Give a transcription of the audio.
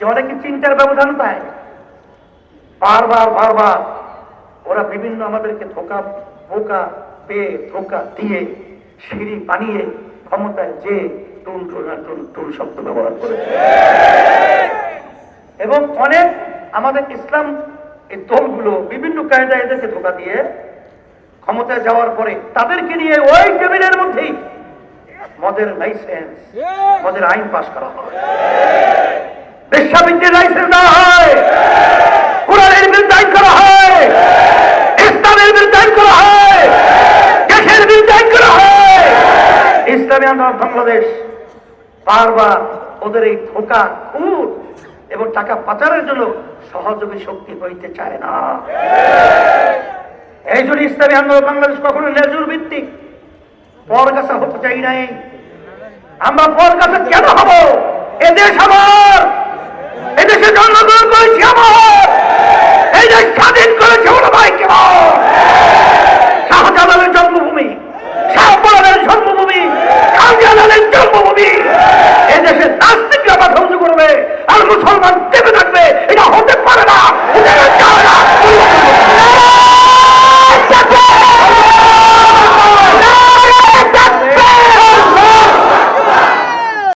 যে অনেকে চিন্তার ব্যবধান পায়? বারবার বারবার ওরা বিভিন্ন আমাদেরকে ধোকা বোকা পেয়ে ধোকা দিয়ে সিঁড়ি বানিয়ে ক্ষমতায় যে টুন টুন টুন টুন শব্দ ব্যবহার করে এবং অনেক আমাদের ইসলাম এই দলগুলো বিভিন্ন কায়দায় এদেরকে ধোকা দিয়ে ক্ষমতায় যাওয়ার পরে তাদেরকে নিয়ে ওই টেবিলের মধ্যেই মদের লাইসেন্স মদের আইন পাশ করা হয়। বেশ্যাবৃত্তির লাইসেন্স দেওয়া হয়। কোরআনের বিরুদ্ধে আইন করা হয়। ইসলামের বিরুদ্ধে আইন করা হয়। দেশের বিরুদ্ধে আইন করা হয়। ইসলামী আন্দোলন বাংলাদেশ বারবার ওদের এই ধোকা, খুন এবং টাকা পাচারের জন্য সহযোগী শক্তি হইতে চায় না। এই জন্য ইসলামী আন্দোলন বাংলাদেশ কখনো লেজুর ভিত্তিক পর কাছে হতে চাই নাই। আমরা পর কাছে কেন হব? এদেশ আমার! জন্মগ্রহণ করেছি আমার। এই দেশ স্বাধীন করেছে বড় ভাই কেমন শাহজালালের জন্মভূমি শাহপুরের জন্মভূমি শাহজালালের জন্মভূমি। এই দেশের নাস্তিকরা ধ্বংস করবে আর মুসলমান